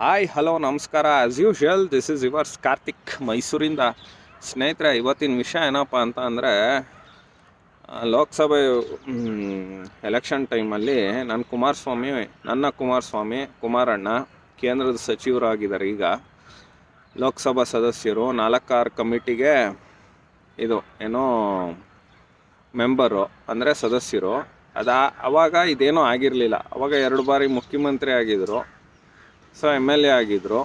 Hi, hello, ನಮಸ್ಕಾರ. As usual this is yours Karthik ಮೈಸೂರಿಂದ ಸ್ನೇಹಿತರೆ, ಇವತ್ತಿನ ವಿಷಯ ಏನಪ್ಪ ಅಂತ ಅಂದರೆ ಲೋಕಸಭೆ ಎಲೆಕ್ಷನ್ ಟೈಮಲ್ಲಿ ನನ್ನ ಕುಮಾರಸ್ವಾಮಿ ನನ್ನ ಕುಮಾರಸ್ವಾಮಿ, ಕುಮಾರಣ್ಣ, ಕೇಂದ್ರದ ಸಚಿವರಾಗಿದ್ದಾರೆ. ಈಗ ಲೋಕಸಭಾ ಸದಸ್ಯರು, ನಾಲ್ಕಾರು ಕಮಿಟಿಗೆ ಇದು, ಏನೋ ಮೆಂಬರು, ಅಂದರೆ ಸದಸ್ಯರು. ಅದು, ಅವಾಗ ಇದೇನೂ ಆಗಿರಲಿಲ್ಲ. ಅವಾಗ ಎರಡು ಬಾರಿ ಮುಖ್ಯಮಂತ್ರಿ ಆಗಿದ್ದರು ಸೊ ಎಂ ಎಲ್ ಎ ಆಗಿದ್ದರು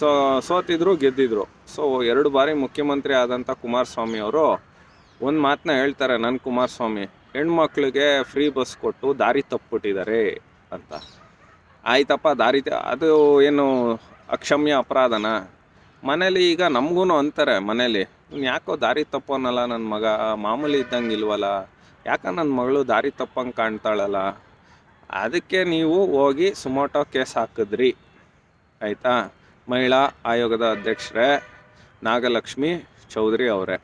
ಸೊ ಸೋತಿದ್ರು, ಗೆದ್ದಿದ್ರು. ಸೊ ಎರಡು ಬಾರಿ ಮುಖ್ಯಮಂತ್ರಿ ಆದಂಥ ಕುಮಾರಸ್ವಾಮಿ ಅವರು ಒಂದು ಮಾತನ್ನ ಹೇಳ್ತಾರೆ ನನ್ನ ಕುಮಾರಸ್ವಾಮಿ. ಹೆಣ್ಮಕ್ಳಿಗೆ ಫ್ರೀ ಬಸ್ ಕೊಟ್ಟು ದಾರಿ ತಪ್ಪಿಬಿಟ್ಟಿದ್ದಾರೆ ಅಂತ. ಆಯ್ತಪ್ಪ, ದಾರಿ ಅದು ಏನು ಅಕ್ಷಮ್ಯ ಅಪರಾಧನ? ಮನೇಲಿ ಈಗ ನಮಗೂ ಅಂತಾರೆ ಮನೇಲಿ ಯಾಕೋ ದಾರಿ ತಪ್ಪೋನಲ್ಲ ನನ್ನ ಮಗ, ಮಾಮೂಲಿ ಇದ್ದಂಗೆ ಇಲ್ವಲ್ಲ? ಯಾಕ ನನ್ನ ಮಗಳು ದಾರಿ ತಪ್ಪಂಗೆ ಕಾಣ್ತಾಳಲ್ಲ? ಅದಕ್ಕೆ ನೀವು ಹೋಗಿ ಸುಮೋಟೋ ಕೇಸ್ ಹಾಕಿದ್ರಿ. ಆಯಿತಾ? ಮಹಿಳಾ ಆಯೋಗದ ಅಧ್ಯಕ್ಷರೇ ನಾಗಲಕ್ಷ್ಮಿ ಚೌಧರಿ ಅವರೇ.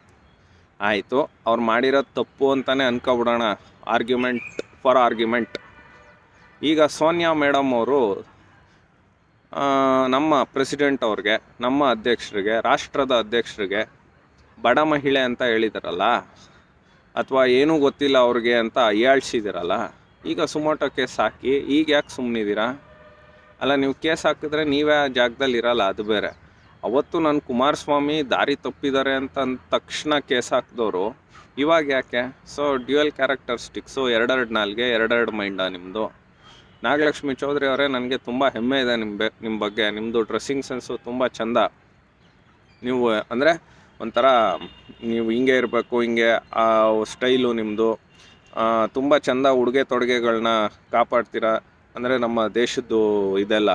ಆಯಿತು, ಅವ್ರು ಮಾಡಿರೋ ತಪ್ಪು ಅಂತಲೇ ಅನ್ಕೊಬಿಡೋಣ. ಆರ್ಗ್ಯುಮೆಂಟ್ ಫಾರ್ ಆರ್ಗ್ಯುಮೆಂಟ್ ಈಗ ಸೋನಿಯಾ ಮೇಡಮ್ ಅವರು ನಮ್ಮ ಪ್ರೆಸಿಡೆಂಟ್ ಅವ್ರಿಗೆ, ನಮ್ಮ ಅಧ್ಯಕ್ಷರಿಗೆ, ರಾಷ್ಟ್ರದ ಅಧ್ಯಕ್ಷರಿಗೆ ಬಡ ಮಹಿಳೆ ಅಂತ ಹೇಳಿದಾರಲ್ಲ, ಅಥವಾ ಏನೂ ಗೊತ್ತಿಲ್ಲ ಅವ್ರಿಗೆ ಅಂತ ಹೀಯಾಳ್ಸಿದಿರಲ್ಲ ಈಗ ಸುಮೋಟೋ ಕೇಸ್ ಹಾಕಿ, ಈಗ ಯಾಕೆ ಸುಮ್ಮನಿದ್ದೀರಾ ಅಲ್ಲ, ನೀವು ಕೇಸ್ ಹಾಕಿದ್ರೆ ನೀವೇ ಆ ಜಾಗದಲ್ಲಿ ಇರಲ್ಲ, ಅದು ಬೇರೆ. ಅವತ್ತು ನನ್ನ ಕುಮಾರಸ್ವಾಮಿ ದಾರಿ ತಪ್ಪಿದ್ದಾರೆ ಅಂತ ಅಂದ ತಕ್ಷಣ ಕೇಸ್ ಹಾಕಿದವರು, ಇವಾಗ ಯಾಕೆ? ಸೊ ಡ್ಯುಯಲ್ ಕ್ಯಾರೆಕ್ಟರಿಸ್ಟಿಕ್ಸು ಎರಡೆರಡು ನಾಲ್ಗೆ, ಎರಡೆರಡು ಮೈಂಡ ನಿಮ್ಮದು ನಾಗಲಕ್ಷ್ಮಿ ಚೌಧರಿ ಅವರೇ, ನನಗೆ ತುಂಬ ಹೆಮ್ಮೆ ಇದೆ ನಿಮ್ಮ ಬೆ ನಿಮ್ಮ ಬಗ್ಗೆ. ನಿಮ್ಮದು ಡ್ರೆಸ್ಸಿಂಗ್ ಸೆನ್ಸು ತುಂಬ ಚಂದ. ನೀವು ಅಂದರೆ ಒಂಥರ, ನೀವು ಹಿಂಗೆ ಇರಬೇಕು, ಹಿಂಗೆ ಆ ಸ್ಟೈಲು ನಿಮ್ಮದು ತುಂಬ ಚೆಂದ ಉಡುಗೆ ತೊಡುಗೆಗಳನ್ನ ಕಾಪಾಡ್ತೀರಾ? ಅಂದರೆ ನಮ್ಮ ದೇಶದ್ದು ಇದೆಲ್ಲ.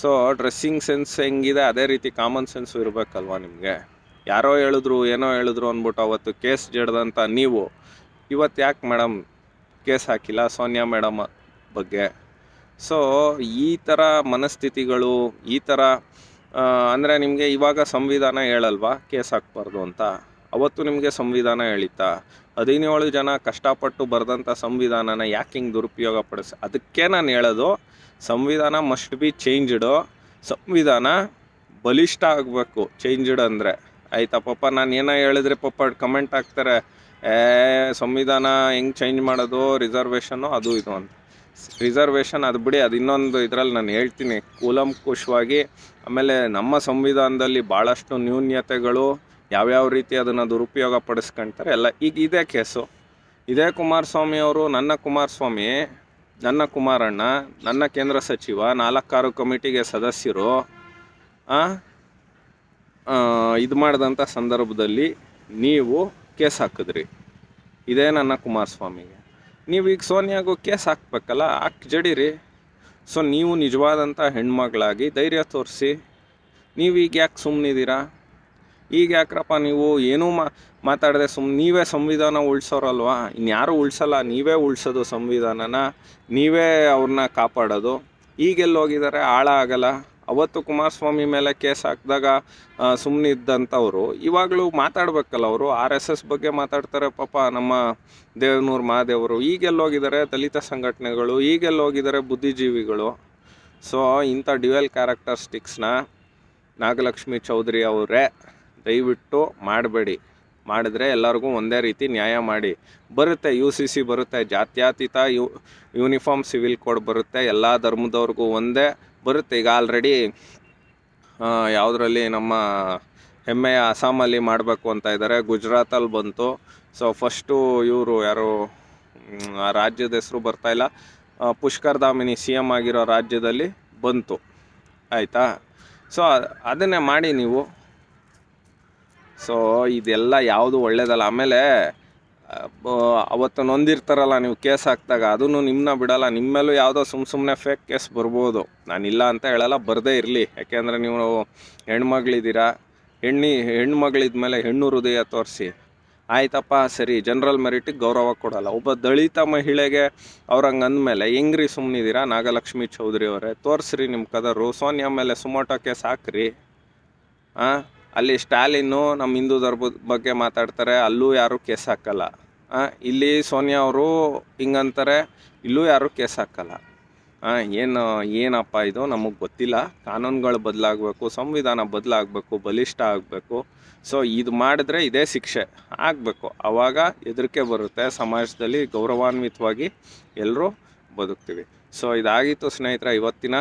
ಸೊ ಡ್ರೆಸ್ಸಿಂಗ್ ಸೆನ್ಸ್ ಹೆಂಗಿದೆ? ಅದೇ ರೀತಿ ಕಾಮನ್ ಸೆನ್ಸು ಇರಬೇಕಲ್ವಾ ನಿಮಗೆ? ಯಾರೋ ಹೇಳಿದ್ರು, ಏನೋ ಹೇಳಿದ್ರು ಅಂದ್ಬಿಟ್ಟು ಅವತ್ತು ಕೇಸ್ ಜಡ್ದಂಥ ನೀವು. ಇವತ್ತು ಯಾಕೆ ಮೇಡಮ್ ಕೇಸ್ ಹಾಕಿಲ್ಲ? ಸೋನಿಯಾ ಮೇಡಮ್ ಬಗ್ಗೆ. ಸೊ ಈ ಥರ ಮನಸ್ಥಿತಿಗಳು, ಈ ಥರ ಅಂದರೆ ನಿಮಗೆ ಇವಾಗ ಸಂವಿಧಾನ ಹೇಳಲ್ವಾ? ಕೇಸ್ ಹಾಕ್ಬಾರ್ದು ಅಂತ. ಅವತ್ತು ನಿಮಗೆ ಸಂವಿಧಾನ ಹೇಳಿತ್ತಾ? ಹದಿನೇಳು ಜನ ಕಷ್ಟಪಟ್ಟು ಬರೆದಂಥ ಸಂವಿಧಾನನ ಯಾಕೆ ಹಿಂಗೆ ದುರುಪಯೋಗ ಪಡಿಸ್, ಅದಕ್ಕೆ ನಾನು ಹೇಳೋದು, ಸಂವಿಧಾನ ಮಸ್ಟ್ ಬಿ ಚೇಂಜ್ಡು ಸಂವಿಧಾನ ಬಲಿಷ್ಠ ಆಗಬೇಕು ಚೇಂಜ್ಡ್ ಅಂದರೆ. ಆಯಿತಾ ಪಾಪ, ನಾನು ಏನೋ ಹೇಳಿದ್ರೆ ಪಾಪ ಕಮೆಂಟ್ ಹಾಕ್ತಾರೆ, ಏ, ಸಂವಿಧಾನ ಹೆಂಗೆ ಚೇಂಜ್ ಮಾಡೋದು? ರಿಸರ್ವೇಷನ್ನು ಅದು ಇದು ಅಂತ. ರಿಸರ್ವೇಷನ್ ಅದು ಬಿಡಿ, ಅದು ಇನ್ನೊಂದು ಇದರಲ್ಲಿ ನಾನು ಹೇಳ್ತೀನಿ. ಕೂಲಂಕುಷವಾಗಿ ಆಮೇಲೆ ನಮ್ಮ ಸಂವಿಧಾನದಲ್ಲಿ ಭಾಳಷ್ಟು ನ್ಯೂನ್ಯತೆಗಳು ಯಾವ್ಯಾವ ರೀತಿ ಅದನ್ನು ದುರುಪಯೋಗ ಪಡಿಸ್ಕೊಂತಾರೆ, ಎಲ್ಲ ಈಗ ಇದೇ ಕೇಸು. ಇದೇ ಕುಮಾರಸ್ವಾಮಿ ಅವರು ನನ್ನ ಕುಮಾರಸ್ವಾಮಿ, ನನ್ನ ಕುಮಾರಣ್ಣ, ನನ್ನ ಕೇಂದ್ರ ಸಚಿವ, ನಾಲ್ಕಾರು ಕಮಿಟಿಗೆ ಸದಸ್ಯರು ಇದು ಮಾಡಿದಂಥ ಸಂದರ್ಭದಲ್ಲಿ ನೀವು ಕೇಸ್ ಹಾಕಿದ್ರಿ. ಇದೇ ನನ್ನ ಕುಮಾರಸ್ವಾಮಿಗೆ. ನೀವು ಈಗ ಸೋನಿಯಾಗೂ ಕೇಸ್ ಹಾಕ್ಬೇಕಲ್ಲ ಹಾಕಿ ಜಡಿರಿ ಸೊ ನೀವು ನಿಜವಾದಂಥ ಹೆಣ್ಮಗಳಾಗಿ ಧೈರ್ಯ ತೋರಿಸಿ, ನೀವು ಈಗ ಯಾಕೆ ಸುಮ್ಮನಿದ್ದೀರಾ ಈಗ ಯಾಕ್ರಪ್ಪ ನೀವು ಏನೂ ಮಾ, ಮಾತಾಡದೆ ಸುಮ್, ನೀವೇ ಸಂವಿಧಾನ ಉಳ್ಸೋರಲ್ವಾ? ಇನ್ಯಾರೂ ಉಳಿಸಲ್ಲ, ನೀವೇ ಉಳಿಸೋದು ಸಂವಿಧಾನನ, ನೀವೇ ಅವ್ರನ್ನ ಕಾಪಾಡೋದು. ಈಗೆಲ್ಲಿ ಹೋಗಿದ್ದಾರೆ ಆಳ ಆಗಲ್ಲ. ಅವತ್ತು ಕುಮಾರಸ್ವಾಮಿ ಮೇಲೆ ಕೇಸ್ ಹಾಕಿದಾಗ ಸುಮ್ಮನೆ ಇದ್ದಂಥವ್ರು ಇವಾಗಲೂ ಮಾತಾಡ್ಬೇಕಲ್ಲ ಅವರು. ಆರ್ ಎಸ್ ಎಸ್ ಬಗ್ಗೆ ಮಾತಾಡ್ತಾರೆ ಪಾಪ ನಮ್ಮ ದೇವನೂರು ಮಹಾದೇವರು. ಈಗೆಲ್ಲಿ ಹೋಗಿದ್ದಾರೆ ದಲಿತ ಸಂಘಟನೆಗಳು ಈಗೆಲ್ಲಿ ಹೋಗಿದ್ದಾರೆ ಬುದ್ಧಿಜೀವಿಗಳು. ಸೊ ಇಂಥ ಡ್ಯುಯಲ್ ಕ್ಯಾರೆಕ್ಟರಿಸ್ಟಿಕ್ಸ್ನ ನಾಗಲಕ್ಷ್ಮಿ ಚೌಧರಿ ಅವರೇ ದಯವಿಟ್ಟು ಮಾಡಬೇಡಿ. ಮಾಡಿದರೆ ಎಲ್ಲರಿಗೂ ಒಂದೇ ರೀತಿ ನ್ಯಾಯ ಮಾಡಿ. ಬರುತ್ತೆ ಯು ಸಿ ಸಿ ಬರುತ್ತೆ, ಜಾತ್ಯತೀತ ಯು ಯೂನಿಫಾರ್ಮ್ ಸಿವಿಲ್ ಕೋಡ್ ಬರುತ್ತೆ, ಎಲ್ಲ ಧರ್ಮದವ್ರಿಗೂ ಒಂದೇ ಬರುತ್ತೆ. ಈಗ ಆಲ್ರೆಡಿ ಯಾವುದರಲ್ಲಿ ನಮ್ಮ ಹೆಮ್ಮೆಯ ಅಸ್ಸಾಮಲ್ಲಿ ಮಾಡಬೇಕು ಅಂತ ಇದ್ದಾರೆ ಗುಜರಾತಲ್ಲಿ ಬಂತು. ಸೊ ಫಸ್ಟು ಇವರು ಯಾರು ಆ ರಾಜ್ಯದ ಹೆಸರು ಬರ್ತಾಯಿಲ್ಲ ಪುಷ್ಕರ್ ದಾಮಿನಿ ಸಿ ಎಂ ಆಗಿರೋ ರಾಜ್ಯದಲ್ಲಿ ಬಂತು. ಆಯಿತಾ? ಸೊ ಅದನ್ನೇ ಮಾಡಿ ನೀವು. ಸೊ ಇದೆಲ್ಲ ಯಾವುದು ಒಳ್ಳೇದಲ್ಲ. ಆಮೇಲೆ ಅವತ್ತು ನೊಂದಿರ್ತಾರಲ್ಲ ನೀವು ಕೇಸ್ ಹಾಕಿದಾಗ ಅದನ್ನು ನಿಮ್ಮನ್ನ ಬಿಡೋಲ್ಲ. ನಿಮ್ಮ ಮೇಲೂ ಯಾವುದೋ ಸುಮ್ಮ ಸುಮ್ಮನೆ ಫೇಕ್ ಕೇಸ್ ಬರ್ಬೋದು. ನಾನಿಲ್ಲ ಅಂತ ಹೇಳಲ್ಲ ಬರದೇ ಇರಲಿ. ಯಾಕೆಂದರೆ ನೀವು ಹೆಣ್ಮಗಳಿದ್ದೀರಾ ಹೆಣ್ಣಿ ಹೆಣ್ಮಗಳಿದ್ಮೇಲೆ ಹೆಣ್ಣು ಹೃದಯ ತೋರಿಸಿ. ಆಯ್ತಪ್ಪ ಸರಿ ಜನರಲ್ ಮೆರಿಟಿಗೆ ಗೌರವ ಕೊಡಲ್ಲ. ಒಬ್ಬ ದಲಿತ ಮಹಿಳೆಗೆ ಅವ್ರಂಗೆ ಅಂದಮೇಲೆ ಹೆಂಗ್ರಿ ಸುಮ್ಮನಿದ್ದೀರಾ ನಾಗಲಕ್ಷ್ಮಿ ಚೌಧರಿ ಅವರೇ ತೋರಿಸ್ರಿ ನಿಮ್ಮ ಕದರು ಸೋನಿಯಾ ಮೇಲೆ ಸುಮೋಟೋ ಕೇಸ್ ಹಾಕ್ರಿ. ಆ, ಅಲ್ಲಿ ಸ್ಟಾಲಿನ್ನು ನಮ್ಮ ಹಿಂದೂ ಧರ್ಮದ ಬಗ್ಗೆ ಮಾತಾಡ್ತಾರೆ, ಅಲ್ಲೂ ಯಾರೂ ಕೇಸ್ ಹಾಕಲ್ಲ. ಇಲ್ಲಿ ಸೋನಿಯಾ ಅವರು ಹಿಂಗಂತಾರೆ, ಇಲ್ಲೂ ಯಾರೂ ಕೇಸ್ ಹಾಕಲ್ಲ. ಏನು, ಏನಪ್ಪ ಇದು ನಮಗೆ ಗೊತ್ತಿಲ್ಲ. ಕಾನೂನುಗಳು ಬದಲಾಗಬೇಕು, ಸಂವಿಧಾನ ಬದಲಾಗಬೇಕು, ಬಲಿಷ್ಠ ಆಗಬೇಕು. ಸೊ ಇದು ಮಾಡಿದ್ರೆ ಇದೇ ಶಿಕ್ಷೆ, ಆಗಬೇಕು. ಆವಾಗ ಹೆದರಿಕೆ ಬರುತ್ತೆ, ಸಮಾಜದಲ್ಲಿ ಗೌರವಾನ್ವಿತವಾಗಿ ಎಲ್ಲರೂ ಬದುಕ್ತೀವಿ. ಸೊ ಇದಾಗಿತ್ತು ಸ್ನೇಹಿತರ, ಇವತ್ತಿನ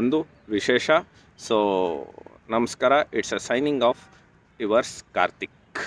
ಒಂದು ವಿಶೇಷ. ಸೊ ನಮಸ್ಕಾರ it's a signing off yours Karthik.